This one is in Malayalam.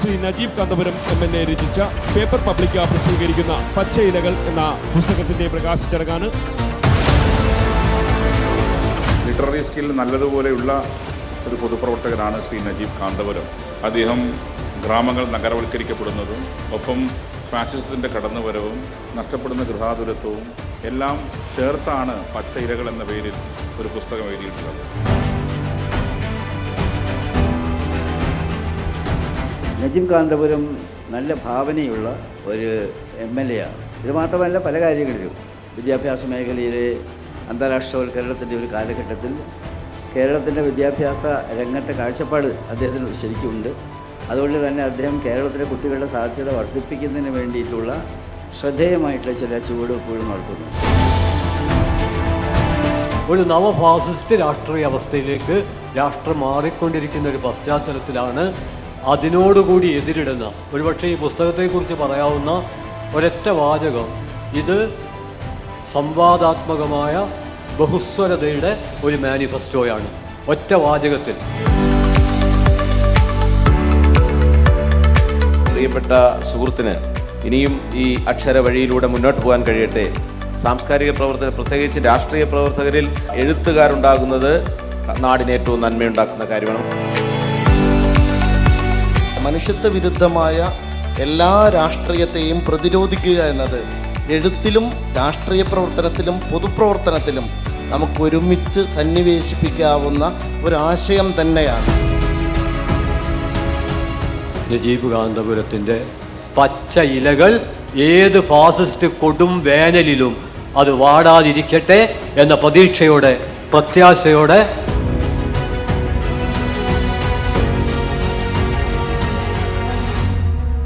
Shri Najeeb Kanthapuram M L A രചിച്ച പേപ്പർ പബ്ലിക്ക പ്രസിദ്ധീകരിക്കുന്ന പച്ചയിലകൾ എന്ന പുസ്തകത്തിന്റെ പ്രകാശ ചടങ്ങാണ്. ലിറ്റററി സ്കിൽ നല്ലതുപോലെയുള്ള ഒരു പൊതുപ്രവർത്തകനാണ് ശ്രീ നജീബ് കാന്തപുരം. അദ്ദേഹം ഗ്രാമങ്ങൾ നഗരവൽക്കരിക്കപ്പെടുന്നതും ഒപ്പം ഫാസിസത്തിന്റെ കടന്നുവരവും നഷ്ടപ്പെടുന്ന ഗൃഹാതുരത്വവും എല്ലാം ചേർത്താണ് പച്ചയിലകൾ എന്ന പേരിൽ ഒരു പുസ്തകം എഴുതിയിട്ടുള്ളത്. നജീബ് കാന്തപുരം നല്ല ഭാവനയുള്ള ഒരു എം എൽ എ ആണ് ഇത് മാത്രമല്ല പല കാര്യങ്ങളിലും. വിദ്യാഭ്യാസ മേഖലയിലെ അന്താരാഷ്ട്രവൽക്കരണത്തിന്റെ ഒരു കാലഘട്ടത്തിൽ കേരളത്തിന്റെ വിദ്യാഭ്യാസ രംഗത്തെ കാഴ്ചപ്പാട് അദ്ദേഹത്തിന് ശരിക്കുമുണ്ട് അതുകൊണ്ട് തന്നെ അദ്ദേഹം കേരളത്തിലെ കുട്ടികളുടെ സാധ്യത വർദ്ധിപ്പിക്കുന്നതിന് വേണ്ടിയിട്ടുള്ള ശ്രദ്ധേയമായിട്ടുള്ള ചില ചുവടുവെപ്പുകൾ നടത്തുന്നു. ഒരു നവഫാസിസ്റ്റ് രാഷ്ട്രീയ അവസ്ഥയിലേക്ക് രാഷ്ട്രം മാറിക്കൊണ്ടിരിക്കുന്ന ഒരു പശ്ചാത്തലത്തിലാണ് അതിനോടുകൂടി എതിരിടുന്ന ഒരുപക്ഷെ ഈ പുസ്തകത്തെക്കുറിച്ച് പറയാവുന്ന ഒരൊറ്റ വാചകം. ഇത് സംവാദാത്മകമായ ബഹുസ്വരതയുടെ ഒരു മാനിഫെസ്റ്റോയാണ്. ഒറ്റ വാചകത്തിൽ. പ്രിയപ്പെട്ട സുഹൃത്തിന് ഇനിയും ഈ അക്ഷര വഴിയിലൂടെ മുന്നോട്ട് പോകാൻ കഴിയട്ടെ. സാംസ്കാരിക പ്രവർത്തകർ പ്രത്യേകിച്ച് രാഷ്ട്രീയ പ്രവർത്തകരിൽ എഴുത്തുകാരുണ്ടാകുന്നത് നാടിന് ഏറ്റവും നന്മയുണ്ടാക്കുന്ന കാര്യമാണ്. മനുഷ്യത്വ വിരുദ്ധമായ എല്ലാ രാഷ്ട്രീയത്തെയും പ്രതിരോധിക്കുക എന്നത് എഴുത്തിലും രാഷ്ട്രീയ പ്രവർത്തനത്തിലും പൊതുപ്രവർത്തനത്തിലും നമുക്ക് ഒരുമിച്ച് സന്നിവേശിപ്പിക്കാവുന്ന ഒരാശയം തന്നെയാണ്. നജീബ് കാന്തപുരത്തിന്റെ പച്ച ഇലകൾ ഏത് ഫാസിസ്റ്റ് കൊടും വേനലിലും അത് വാടാതിരിക്കട്ടെ എന്ന പ്രതീക്ഷയോടെ പ്രത്യാശയോടെ